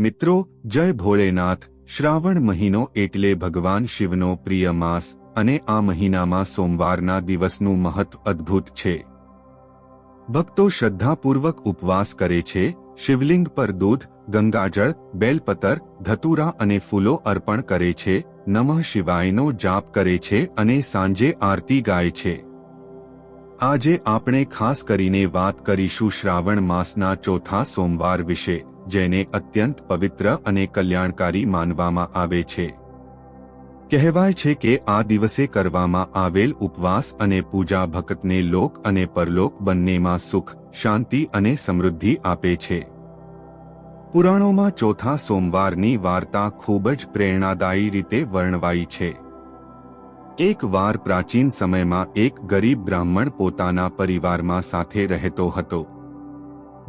મિત્રો, જય ભોળેનાથ શ્રાવણ મહિનો એટલે ભગવાન શિવનો પ્રિય માસ અને આ મહિનામાં સોમવારના દિવસનું મહત્વ અદ્ભુત છે. ભક્તો શ્રદ્ધાપૂર્વક ઉપવાસ કરે છે. શિવલિંગ પર દૂધ, ગંગાજળ, બેલપતર, ધતુરા અને ફૂલો અર્પણ કરે છે. નમઃ શિવાયનો જાપ કરે છે અને સાંજે આરતી ગાય છે. આજે આપણે ખાસ કરીને વાત કરીશું શ્રાવણ માસના ચોથા સોમવાર વિશે. જેને અત્યંત પવિત્ર અને કલ્યાણકારી માનવામાં આવે છે. કહેવાય છે કે આ દિવસે કરવામાં આવેલ ઉપવાસ અને પૂજા ભક્તને લોક અને પરલોક બંનેમાં સુખ, શાંતિ અને સમૃદ્ધિ આપે છે. પુરાણોમાં ચોથા સોમવારની વાર્તા ખૂબ જ પ્રેરણાદાયી રીતે વર્ણવાઈ છે. એક વાર પ્રાચીન સમયમાં એક ગરીબ બ્રાહ્મણ પોતાના પરિવારમાં સાથે રહેતો હતો.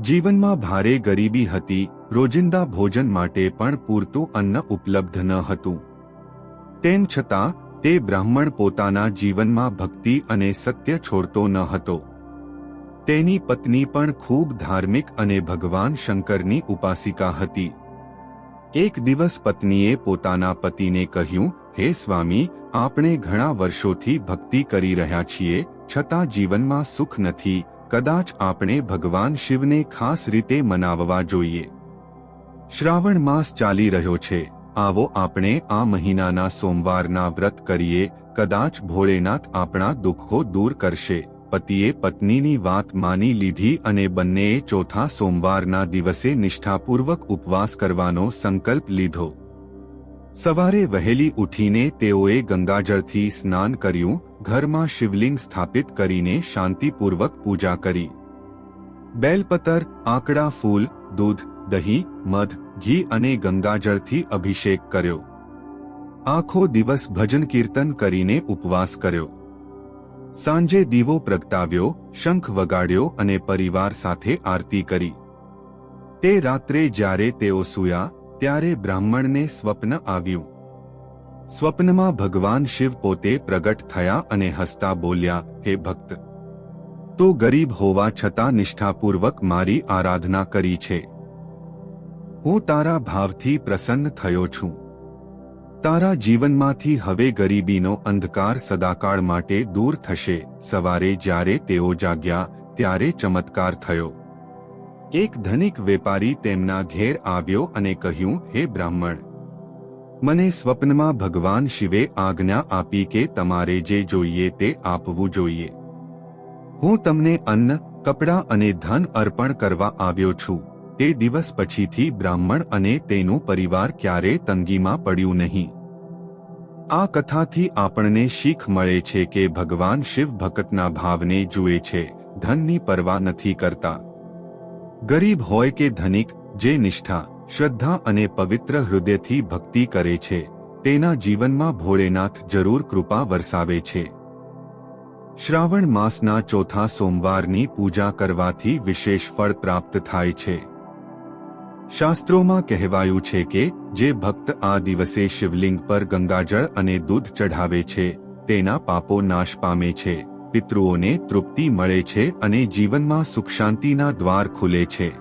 જીવનમાં ભારે ગરીબી હતી, રોજિંદા ભોજન માટે પણ પૂરતું અન્ન ઉપલબ્ધ ન હતું. તેમ છતાં, તે બ્રાહ્મણ પોતાના જીવનમાં ભક્તિ અને સત્ય છોડતો ન હતો. તેની પત્ની પણ ખૂબ ધાર્મિક અને ભગવાન શંકરની ઉપાસિકા હતી. એક દિવસ પત્નીએ પોતાના પતિને કહ્યું, હે સ્વામી, આપણે ઘણા વર્ષોથી ભક્તિ કરી રહ્યા છીએ, છતાં જીવનમાં સુખ નથી કદાચ આપણે ભગવાન શિવને ખાસ રીતે મનાવવા જોઈએ. શ્રાવણ માસ ચાલી રહ્યો છે. આવો આપણે આ મહિનાના સોમવારના વ્રત કરીએ. કદાચ ભોળેનાથ આપણા દુઃખો દૂર કરશે. પતિએ પત્નીની વાત માની લીધી અને બંનેએ ચોથા સોમવારના દિવસે નિષ્ઠાપૂર્વક ઉપવાસ કરવાનો સંકલ્પ લીધો. સવારે વહેલી ઉઠીને તેઓએ ગંગાજળથી સ્નાન કર્યું. ઘરમાં શિવલિંગ સ્થાપિત કરીને શાંતિપૂર્વક પૂજા કરી. બેલપતર, આંકડા, ફૂલ, દૂધ, દહીં, મધ, ઘી અને ગંગાજળથી અભિષેક કર્યો. આખો દિવસ ભજન કીર્તન કરીને ઉપવાસ કર્યો. સાંજે દીવો પ્રગટાવ્યો, શંખ વગાડ્યો અને પરિવાર સાથે આરતી કરી. તે રાત્રે જ્યારે તેઓ સૂયા, ત્યારે બ્રાહ્મણને સ્વપ્ન આવ્યું. સ્વપ્નમાં ભગવાન શિવ પોતે પ્રગટ થયા અને હસતા બોલ્યા, હે ભક્ત, તો ગરીબ હોવા છતાં નિષ્ઠાપૂર્વક મારી આરાધના કરી છે. હું તારા ભાવથી પ્રસન્ન થયો છું. તારા જીવનમાંથી હવે ગરીબીનો અંધકાર સદાકાળ માટે દૂર થશે. સવારે જ્યારે તેઓ જાગ્યા, ત્યારે ચમત્કાર થયો. એક ધનિક વેપારી તેમના ઘેર આવ્યો અને કહ્યું, હે બ્રાહ્મણ મને સ્વપ્નમાં ભગવાન શિવે આજ્ઞા આપી કે તમારે જે જોઈએ તે આપવું જોઈએ. હું તમને અન્ન, કપડાં અને ધન અર્પણ કરવા આવ્યો છું. તે દિવસ પછીથી બ્રાહ્મણ અને તેનું પરિવાર ક્યારે તંગીમાં પડ્યું નહીં. આ કથાથી આપણને શીખ મળે છે કે ભગવાન શિવ ભક્તના ભાવને જુએ છે, ધનની પરવા નથી કરતા. ગરીબ હોય કે ધનિક, જે નિષ્ઠા શ્રદ્ધા અને પવિત્ર હૃદયથી ભક્તિ કરે છે. તેના જીવનમાં ભોળેનાથ જરૂર કૃપા વરસાવે છે. શ્રાવણ માસના ચોથા સોમવારની પૂજા કરવાથી વિશેષ ફળ પ્રાપ્ત થાય છે. શાસ્ત્રોમાં કહેવાયું છે કે, જે ભક્ત આ દિવસે શિવલિંગ પર ગંગાજળ અને દૂધ ચઢાવે છે, તેના પાપો નાશ પામે છે, પિતૃઓને તૃપ્તિ મળે છે અને જીવનમાં સુખ શાંતિના દ્વાર ખુલે છે.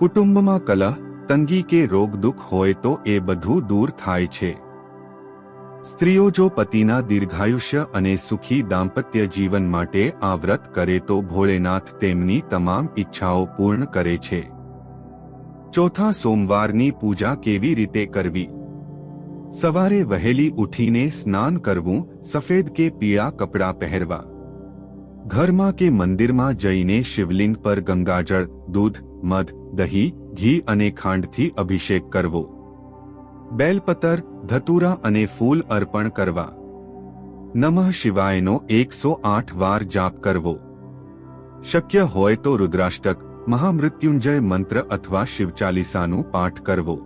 કુટુંબમાં કલહ, તંગી કે રોગ દુઃખ હોય તો એ બધું દૂર થાય છે. સ્ત્રીઓ જો પતિના દીર્ઘાયુષ્ય અને સુખી દાંપત્ય જીવન માટે આ વ્રત કરે તો ભોળેનાથ તેમની તમામ ઈચ્છાઓ પૂર્ણ કરે છે. ચોથા સોમવારની પૂજા કેવી રીતે કરવી? સવારે વહેલી ઉઠીને સ્નાન કરવું, સફેદ કે પીળા કપડાં પહેરવા. ઘરમાં કે મંદિરમાં જઈને શિવલિંગ પર ગંગાજળ, દૂધ મધ, દહીં, ઘી અને ખાંડથી અભિષેક કરવો. બેલપતર, ધતુરા અને ફૂલ અર્પણ કરવા. નમઃ શિવાયનો એકસો આઠ વાર જાપ કરવો. શક્ય હોય તો રુદ્રાષ્ટક, મહામૃત્યુંજય મંત્ર અથવા શિવચાલીસાનું પાઠ કરવો.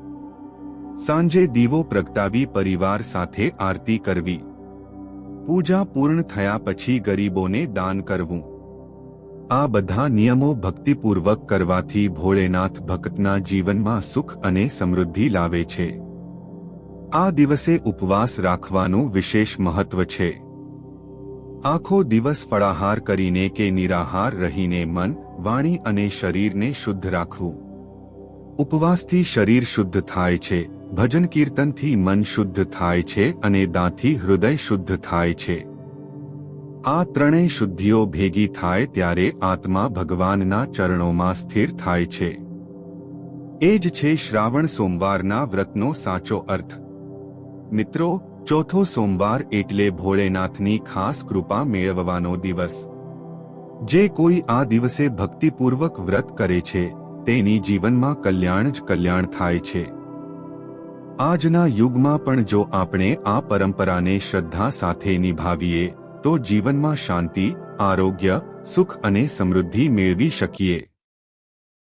સાંજે દીવો પ્રગટાવી પરિવાર સાથે આરતી કરવી. પૂજા પૂર્ણ થયા પછી ગરીબોને દાન કરવું. આ બધા નિયમો ભક્તિપૂર્વક કરવાથી ભોળેનાથ ભક્તના જીવનમાં સુખ અને સમૃદ્ધિ લાવે છે. આ દિવસે ઉપવાસ રાખવાનું વિશેષ મહત્વ છે. આખો દિવસ ફળાહાર કરીને કે નિરાહાર રહીને મન, વાણી અને શરીરને શુદ્ધ રાખવું. ઉપવાસથી શરીર શુદ્ધ થાય છે, ભજન કીર્તનથી મન શુદ્ધ થાય છે અને દાંથી હૃદય શુદ્ધ થાય છે. આ ત્રણેય શુદ્ધિઓ ભેગી થાય ત્યારે આત્મા ભગવાનના ચરણોમાં સ્થિર થાય છે. એ જ છે શ્રાવણ સોમવારના વ્રતનો સાચો અર્થ. મિત્રો, ચોથો સોમવાર એટલે ભોળેનાથની ખાસ કૃપા મેળવવાનો દિવસ. જે કોઈ આ દિવસે ભક્તિપૂર્વક વ્રત કરે છે, તેની જીવનમાં કલ્યાણ જ કલ્યાણ થાય છે. આજના યુગમાં પણ જો આપણે આ પરંપરાને શ્રદ્ધા સાથે નિભાવીએ તો જીવનમાં શાંતિ આરોગ્ય સુખ અને સમૃદ્ધિ મેળવી શકીએ.